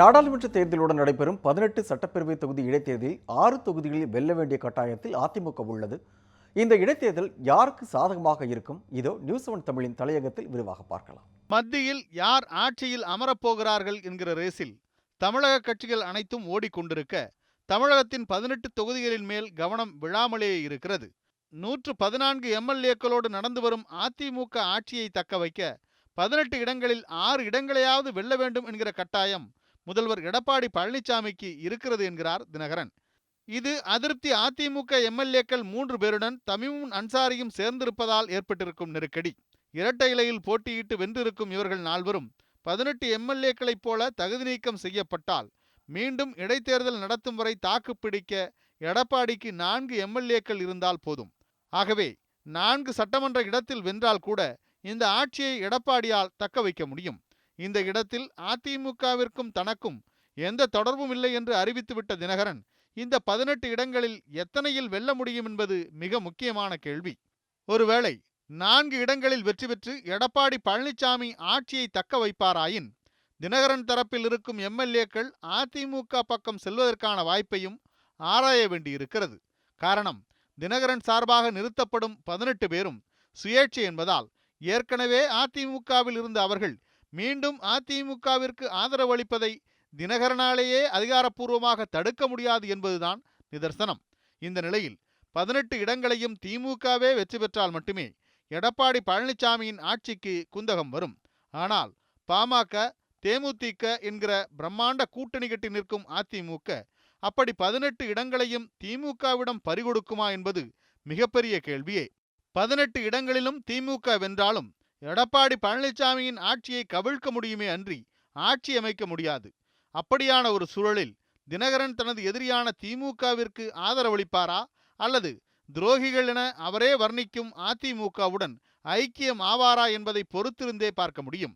நாடாளுமன்ற தேர்தலுடன் நடைபெறும் பதினெட்டு சட்டப்பேரவை தொகுதி இடைத்தேர்தலில் ஆறு தொகுதிகளில் வெல்ல வேண்டிய கட்டாயத்தில் அதிமுக உள்ளது. இந்த இடைத்தேர்தல் யாருக்கு சாதகமாக இருக்கும்? இதோ நியூஸ் ஒன் தமிழின் தலையகத்தில் விரிவாக பார்க்கலாம். மத்தியில் யார் ஆட்சியில் அமரப்போகிறார்கள் என்கிற ரேஸில் தமிழக கட்சிகள் அனைத்தும் ஓடிக்கொண்டிருக்க தமிழகத்தின் பதினெட்டு தொகுதிகளின் மேல் கவனம் விழாமலே இருக்கிறது. நூற்று பதினான்கு எம்எல்ஏக்களோடு நடந்து வரும் அதிமுக ஆட்சியை தக்க வைக்க பதினெட்டு இடங்களில் ஆறு இடங்களையாவது வெல்ல வேண்டும் என்கிற கட்டாயம் முதல்வர் எடப்பாடி பழனிசாமிக்கு இருக்கிறது என்கிறார் தினகரன். இது அதிருப்தி அதிமுக எம்எல்ஏக்கள் மூன்று பேருடன் தமிமுன் அன்சாரியும் சேர்ந்திருப்பதால் ஏற்பட்டிருக்கும் நெருக்கடி. இரட்டை இலையில் போட்டியிட்டு வென்றிருக்கும் இவர்கள் நால்வரும் பதினெட்டு எம்எல்ஏக்களைப் போல தகுதி நீக்கம் செய்யப்பட்டால் மீண்டும் இடைத்தேர்தல் நடத்தும் வரை தாக்குப்பிடிக்க எடப்பாடிக்கு நான்கு எம்எல்ஏக்கள் இருந்தால் போதும். ஆகவே நான்கு சட்டமன்ற இடத்தில் வென்றால் கூட இந்த ஆட்சியை எடப்பாடியால் தக்க வைக்க முடியும். இந்த இடத்தில் அதிமுகவிற்கும் தனக்கும் எந்த தொடர்பும் இல்லை என்று அறிவித்துவிட்ட தினகரன் இந்த பதினெட்டு இடங்களில் எத்தனையில் வெல்ல முடியும் என்பது மிக முக்கியமான கேள்வி. ஒருவேளை நான்கு இடங்களில் வெற்றி பெற்று எடப்பாடி பழனிசாமி ஆட்சியை தக்க வைப்பாராயின் தினகரன் தரப்பில் இருக்கும் எம்எல்ஏக்கள் அதிமுக பக்கம் செல்வதற்கான வாய்ப்பையும் ஆராய வேண்டியிருக்கிறது. காரணம் தினகரன் சார்பாக நிறுத்தப்படும் பதினெட்டு பேரும் சுயேட்சை என்பதால் ஏற்கனவே அதிமுகவில் இருந்த அவர்கள் மீண்டும் அதிமுகவிற்கு ஆதரவு அளிப்பதை தினகரனாலேயே அதிகாரப்பூர்வமாக தடுக்க முடியாது என்பதுதான் நிதர்சனம். இந்த நிலையில் பதினெட்டு இடங்களையும் திமுகவே வெற்றி பெற்றால் மட்டுமே எடப்பாடி பழனிசாமியின் ஆட்சிக்கு குந்தகம் வரும். ஆனால் பாமக தேமுதிக என்கிற பிரம்மாண்ட கூட்டணி கட்டி நிற்கும் அதிமுக அப்படி பதினெட்டு இடங்களையும் திமுகவிடம் பறிகொடுக்குமா என்பது மிகப்பெரிய கேள்வியே. பதினெட்டு இடங்களிலும் திமுக வென்றாலும் எடப்பாடி பழனிசாமியின் ஆட்சியை கவிழ்க்க முடியுமே அன்றி ஆட்சி அமைக்க முடியாது. அப்படியான ஒரு சூழலில் தினகரன் தனது எதிரியான திமுகவிற்கு ஆதரவளிப்பாரா? அல்லது துரோகிகள் என அவரே வர்ணிக்கும் அதிமுகவுடன் ஐக்கியம் ஆவாரா என்பதை பொறுத்திருந்தே பார்க்க முடியும்.